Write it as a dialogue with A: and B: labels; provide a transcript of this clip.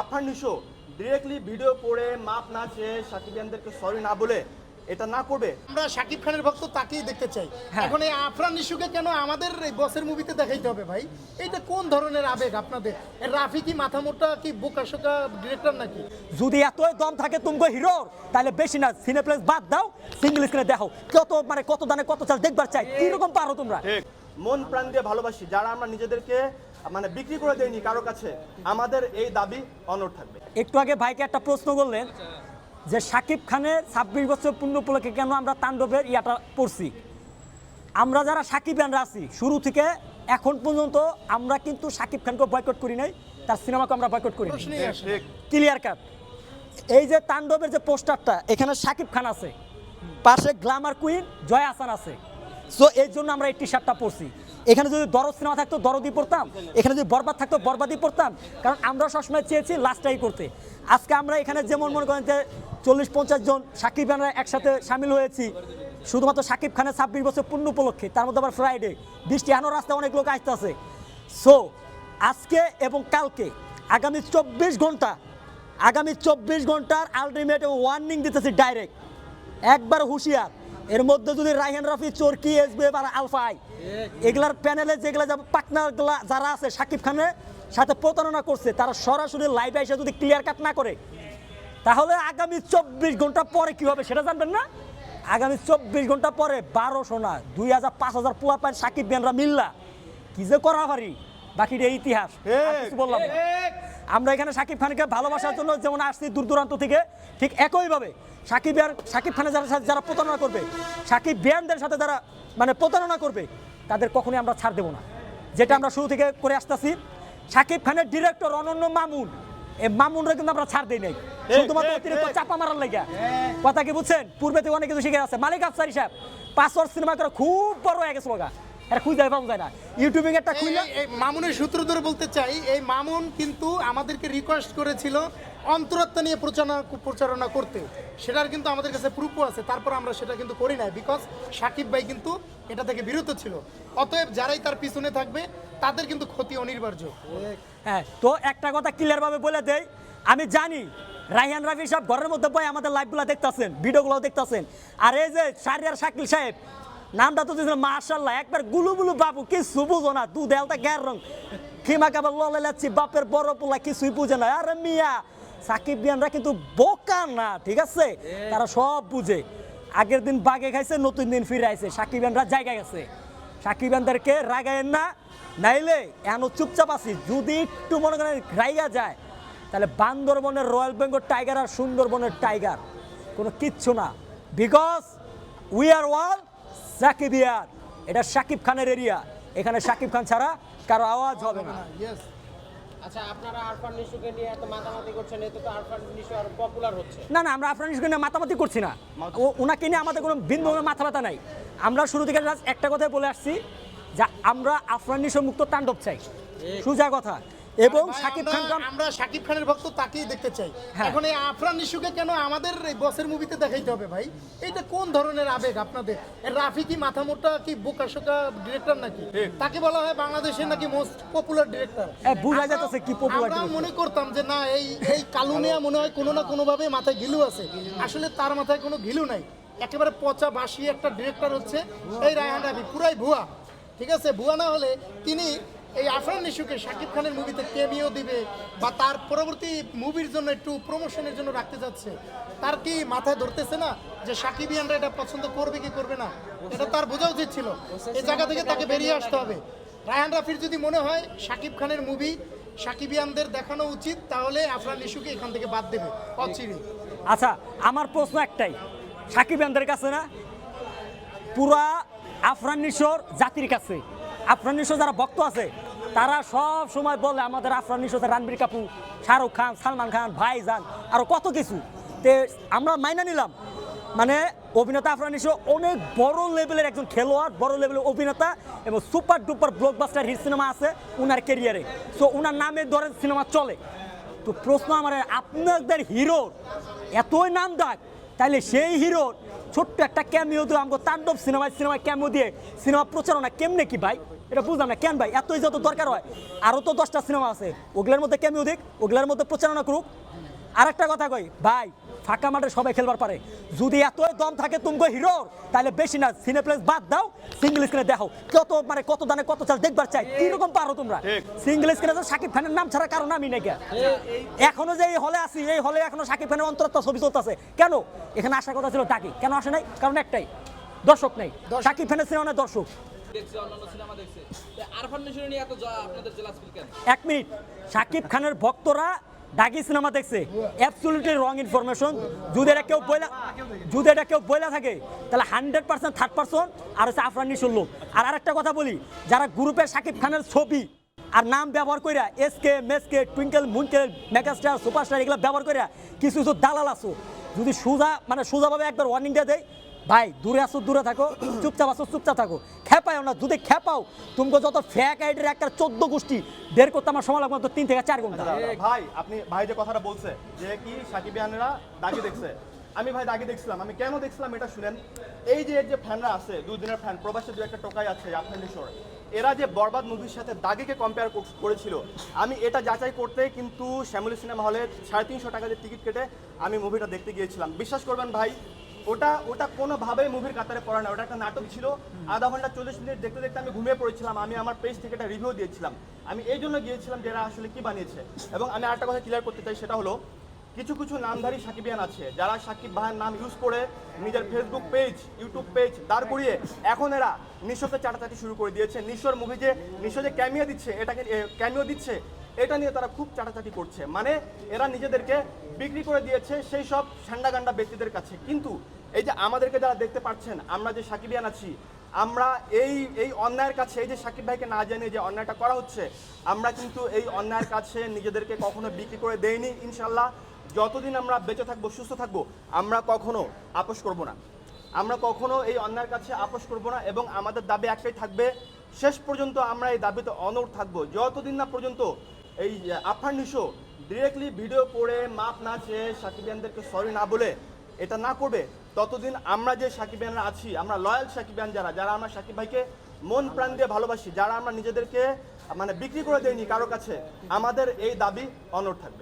A: Affan Nisho directly video করে মাপ না চেয়ে সাকিবিয়ানদেরকে সরি না বলে এটা না করবে?
B: আমরা শাকিব খানের ভক্ত তাকেই দেখতে চাই।
C: হ্যাঁ।
B: এখন এই আফরান নিশুকে কেন আমাদের এই বসের মুভিতে দেখাইতে হবে ভাই? এটা কোন ধরনের আবেগ আপনাদের? রাফি কি মাথা মোটা কি বোকা শোকা ডিরেক্টর নাকি?
C: যদি এতই দম থাকে তুমি হিরোর তাহলে বেশি না সিনেপ্লেক্স বাদ দাও সিঙ্গেল স্ক্রিনে দেখো। কত মানে কত দানে কত চাল দেখবার চাই। কীরকম পারো তোমরা?
A: ঠিক। মন প্রাণ দিয়ে ভালোবাসি। যারা আমরা নিজেদেরকে মানে বিক্রি করে দেয়নি কারও কাছে আমাদের এই দাবি অনড় থাকবে।
C: একটু আগে ভাইকে একটা প্রশ্ন করলেন যে সাকিব খানের ছাব্বিশ বছর পূর্ণ উপলক্ষে কেন আমরা তাণ্ডবের ইয়াটা পড়ছি? আমরা যারা সাকিবানরা আছি শুরু থেকে এখন পর্যন্ত আমরা কিন্তু সাকিব খানকে বয়কট করি নাই তার সিনেমাকে আমরা বয়কট করি ক্লিয়ার কাট এই যে তাণ্ডবের যে পোস্টারটা এখানে সাকিব খান আছে পাশে গ্ল্যামার কুইন জয় আসান আছে। সো এই জন্য আমরা এই টি শার্টটা পরছি। এখানে যদি দরদ সিনেমা থাকতো, দরদই পড়তাম। এখানে যদি বরবাদ থাকতো, বরবাদই পড়তাম। কারণ আমরা সবসময় চেয়েছি লাস্টটাই করতে আজকে আমরা এখানে যেমন মনে করেন যে চল্লিশ পঞ্চাশ জন সাকিব খানরা একসাথে সামিল হয়েছি, শুধুমাত্র সাকিব খানের ছাব্বিশ বছর পূর্ণ উপলক্ষে, তার মধ্যে আবার ফ্রাইডে বৃষ্টি এখনও রাস্তায় অনেক লোক আসতে আছে সো আজকে এবং কালকে, আগামী চব্বিশ ঘণ্টা, আগামী চব্বিশ ঘণ্টার আলটিমেট ওয়ার্নিং দিতেছি ডাইরেক্ট একবার হুঁশিয়ার। এর মধ্যে যদি রাইহান রাফি চরকি এসবে বা আলফাই এগুলার প্যানেলে যেগুলা পার্টনারগুলা যারা আছে সাকিব খানের সাথে প্রতারণা করছে তারা সরাসরি লাইভে এসে যদি ক্লিয়ার কাট না করে তাহলে আগামী চব্বিশ ঘণ্টা পরে কি হবে সেটা জানবেন না আগামী চব্বিশ ঘণ্টা পরে বারোশো না দুই হাজার পাঁচ হাজার পোয়া পায় সাকিব বিয়ানরা মিল্লা কি যে করা পারি বাকিটা ইতিহাস বললাম। আমরা এখানে সাকিব খানকে ভালোবাসার জন্য যেমন আসছি দূর দূরান্ত থেকে ঠিক একইভাবে সাকিব আর সাকিব খানের যারা সাথে যারা প্রতারণা করবে সাকিব বিয়ানদের সাথে যারা মানে প্রতারণা করবে তাদের কখনোই আমরা ছাড় দেবো না। যেটা আমরা শুরু থেকে করে আসতেছি সাকিব খানের ডিরেক্টর অনন্য মামুন এই মামুনরা কিন্তু আমরা ছাড় দিই নাই। শুধুমাত্র অতিরিক্ত চাপা মারার লেগে কথা কি বুঝছেন? পূর্বে থেকে অনেক কিছু শিখে আছে মালিক আফসারি সাহেব পাসওয়ার্ড সিনেমা করে খুব বড় হয়ে গেছে এটা খুঁজে পাওয়া যায় না। ইউটিউবিং একটা খুঁজলে
B: এই- মামুনের সূত্র ধরে বলতে চাই এই মামুন কিন্তু আমাদেরকে রিকোয়েস্ট করেছিল অন্তরত্ব নিয়ে প্রচারণা প্রচারণা করতে। সেটার কিন্তু আমাদের কাছে প্রুফও আছে তারপর আমরা সেটা কিন্তু করি নাই বিকজ সাকিব ভাই কিন্তু এটা থেকে বিরত ছিল। অতএব যারাই তার পিছনে থাকবে তাদের কিন্তু ক্ষতি অনিবার্য।
C: হ্যাঁ তো একটা কথা ক্লিয়ার ভাবে বলে দেই আমি জানি রাইহান রাফি সাহেব ঘরের মধ্যে বই আমাদের লাইভগুলো দেখতাছেন ভিডিওগুলো দেখতাছেন। আর এই যে সারিয়ার শাকিল সাহেব নামটা তো দিয়েছিল মার্শাল্লাহ একবার গুলু গুলু বাবু কিছু বুঝো না দু দেলটা গ্যার রং। খিমা কাবার ললে লাচ্ছি বাপের বড় পোলা কিছুই বুঝে না। আরে মিয়া সাকিব বিয়ানরা কিন্তু বোকা না ঠিক আছে? তারা সব বুঝে। আগের দিন বাগে খাইছে নতুন দিন ফিরে আইছে। সাকিব বিয়ানরা জায়গায় গেছে। সাকিব বিয়ানদেরকে রাগায়েন না নাইলে এন চুপচাপ আছি। যদি একটু মনে করেন রাইগা যায় তাহলে বান্দরবনের রয়্যাল বেঙ্গল টাইগার আর সুন্দরবনের টাইগার। কোনো কিচ্ছু না। Because we are all Shakib ইয়ার এটা সাকিব খানের এরিয়া এখানে সাকিব খান ছাড়া কারও আওয়াজ হবে না।
D: আচ্ছা আপনারা আরফান নিশুকে নিয়ে এত মাতামাতি করছেন এতে তো আরফান নিশু আরও পপুলার হচ্ছে।
C: না না আমরা আপনার নিয়ে মাতামাতি করছি না। ও ওনাকে নিয়ে আমাদের কোনো বিন্দু মাথা ব্যথা নাই। আমরা শুরু থেকে একটা কথাই বলে আসছি যে আমরা আফরান নিশো মুক্ত তাণ্ডব চাই। সুজা কথা। এবং সাকিব খান
B: আমরা সাকিব খানের ভক্ত তাকেই দেখতে চাই।
C: হ্যাঁ।
B: এখন এই আফরান নিশুকে কেন আমাদের এই বসের মুভিতে দেখাইতে হবে ভাই? এটা কোন ধরনের আবেগ আপনাদের? রাফি কি মাথা মোটা কি বোকা শোকা ডিরেক্টর নাকি? তাকে বলা হয় বাংলাদেশের নাকি মোস্ট পপুলার ডিরেক্টর
C: এ, বোঝা যাইতেছে কি popular
B: আমরা মনে করতাম যে না এই এই কালুনিয়া মনে হয় কোনো না কোনো ভাবে মাথায় ঘিলু আছে। আসলে তার মাথায় কোনো ঘিলু নাই। একেবারে পচা বাসি একটা ডিরেক্টর হচ্ছে এই রায়হান রাফি পুরাই ভুয়া। ঠিক আছে? ভুয়া না হলে তিনি এই আফরান নিশুকে শাকিব খানের মুভিতে কেমিও দিবে বা তার পরবর্তী মুভির জন্য একটু প্রমোশনের জন্য রাখতে যাচ্ছে, তার কি মাথায় ধরতেছে না যে সাকিবিয়ানরা এটা পছন্দ করবে কি করবে না? এটা তার বোঝা উচিত ছিল। এই জায়গা থেকে তাকে বেরিয়ে আসতে হবে। রায়হান রাফির যদি মনে হয় শাকিব খানের মুভি সাকিবিয়ানদের দেখানো উচিত, তাহলে আফরান ইস্যুকে এখান থেকে বাদ দেবে। অচিরে।
C: আচ্ছা আমার প্রশ্ন একটাই। সাকিব আনদের কাছে না? পুরা আফরান নিশোর জাতির কাছে। আফরান নিশোর যারা ভক্ত আছে তারা সব সময় বলে আমাদের আফরান নিশো রণবীর কাপুর, শাহরুখ খান, সালমান খান, ভাইজান, আরও কত কিছু। তে আমরা মাইনা নিলাম। মানে অভিনেতা আফরান নিশো অনেক বড় লেভেলের একজন খেলোয়াড়, বড় লেভেলের অভিনেতা এবং super duper blockbuster hit cinema আছে উনার কেরিয়ারে সো উনার নামে ধরেন সিনেমা চলে। তো প্রশ্ন আমার, আপনাদের হিরোর এতই নাম ডাক তাহলে সেই হিরোর ছোট্ট একটা ক্যামিও দিয়ে আমাকে তাণ্ডব সিনেমায় সিনেমায় ক্যামিও দিয়ে। সিনেমা প্রচারণা কেমনে কি ভাই? এটা বুঝলাম না কেন ভাই? এতই যত দরকার হয়। আরও তো দশটা সিনেমা আছে। ওগুলোর মধ্যে কেমি অধিক ওগুলোর মধ্যে প্রচারণা করুক। আর একটা কথা কই ভাই ফাঁকা মাঠে সবাই খেলবার পারে। যদি এতই দম থাকে তুমি হিরোর তাহলে বেশি না সিনেপ্লেক্স বাদ দাও সিঙ্গেল স্ক্রিনে দেখো। কত মানে কত দানে কত চাল দেখবার চাই কীরকম পারো তোমরা। সিঙ্গেল স্ক্রিনে তো সাকিব খানের নাম ছাড়া কারণ আমি নাকি এখনও যে এই হলে আছি এই হলে এখনও সাকিব খানের অন্তরত্ব ছবি চলতেছে কেন? এখানে আসার কথা ছিল তাকে। কেন আসে নাই? কারণ একটাই দর্শক নেই। সাকিব খানের সিনেমা দর্শক। এক মিনিট। সাকিব খানের ভক্তরা ডাকি সিনেমা দেখছে। অ্যাবসলিউটলি রং ইনফরমেশন যদি এটা কেউ বইলা যদি এটা কেউ বইলা থাকে, তাহলে হান্ড্রেড পার্সেন্ট থার্ড পার্সন আর হচ্ছে আফরান লোক। আর আরেকটা কথা বলি, যারা গ্রুপে সাকিব খানের ছবি আর নাম ব্যবহার কইরা এসকে মেসকে টুইঙ্কেল মুনকেল মেগাস্টার সুপারস্টার এগুলো ব্যবহার কইরা কিছু কিছু দালাল আছো। যদি সোজা মানে সোজাভাবে একবার ওয়ার্নিং দিয়ে দেয় ভাই, দূরে আসো, দূরে থাকো, চুপচাপ আসো, চুপচাপ থাকো। খেপাও না, যদি খেপাও তুমি যত ফ্যাক আইডির একটা চোদ্দ গোষ্ঠী বের করতে আমার সময় লাগবে তিন থেকে চার ঘণ্টা।
A: ভাই, আপনি, ভাই যে কথাটা বলছে, যে কি সাকিব সাকিবিয়ানরা দাগি দেখছে। আমি ভাই দাগি দেখছিলাম, আমি কেন দেখছিলাম এটা শুনেন? এই যে এর যে ফ্যানরা আছে দুই দিনের ফ্যান, প্রবাসী দু একটা টোকাই আছে আপনার এরা যে বরবাদ মুভির সাথে দাগিকে কম্পেয়ার করেছিল, আমি এটা যাচাই করতে কিন্তু শ্যামলী সিনেমা হলে সাড়ে তিনশো টাকা দিয়ে টিকিট কেটে আমি মুভিটা দেখতে গিয়েছিলাম। বিশ্বাস করবেন ভাই ওটা ওটা কোনোভাবেই মুভির কাতারে পড়ে না। ওটা একটা নাটক ছিল। আধা ঘণ্টা চল্লিশ মিনিট দেখতে দেখতে আমি ঘুমিয়ে পড়েছিলাম। আমি আমার পেজ থেকে একটা রিভিউ দিয়েছিলাম। আমি এই জন্য গিয়েছিলাম যে এরা আসলে কি বানিয়েছে। এবং আমি আরেকটা কথা ক্লিয়ার করতে চাই সেটা হলো কিছু কিছু নামধারী সাকিবিয়ান আছে যারা সাকিব ভাইয়ের নাম ইউজ করে নিজের ফেসবুক পেজ ইউটিউব পেজ দাঁড় করিয়ে এখন এরা নিশোকে চাটাচাটি শুরু করে দিয়েছে। নিশোর মুভি যে নিশো যে ক্যামিও দিচ্ছে এটাকে ক্যামিও দিচ্ছে এটা নিয়ে তারা খুব চাটাচাটি করছে। মানে এরা নিজেদেরকে বিক্রি করে দিয়েছে সেই সব ঠান্ডা গান্ডা ব্যক্তিদের কাছে। কিন্তু এই যে আমাদেরকে যারা দেখতে পাচ্ছেন, আমরা যে সাকিবিয়ান আছি, আমরা এই এই অন্যায়ের কাছে, এই যে সাকিব ভাইকে না জানিয়ে যে অন্যায়টা করা হচ্ছে, আমরা কিন্তু এই অন্যায়ের কাছে নিজেদেরকে কখনো বিক্রি করে দেইনি ইনশাল্লাহ যতদিন আমরা বেঁচে থাকব, সুস্থ থাকব, আমরা কখনো আপোষ করব না। আমরা কখনো এই অন্যায়ের কাছে আপোষ করব না এবং আমাদের দাবি একটাই থাকবে, শেষ পর্যন্ত আমরা এই দাবিতে অনড় থাকব। যতদিন না পর্যন্ত এই আফার নিশো ডিরেক্টলি ভিডিও করে মাপ না চেয়ে সাকিবিয়ানদেরকে সরি না বলে এটা না করবে ততদিন আমরা যে সাকিবিয়ানরা আছি, আমরা লয়াল সাকিবিয়ান যারা যারা আমরা সাকিব ভাইকে মন প্রাণ দিয়ে ভালোবাসি, যারা আমরা নিজেদেরকে মানে বিক্রি করে দেয়নি কারও কাছে, আমাদের এই দাবি অনর থাকবে।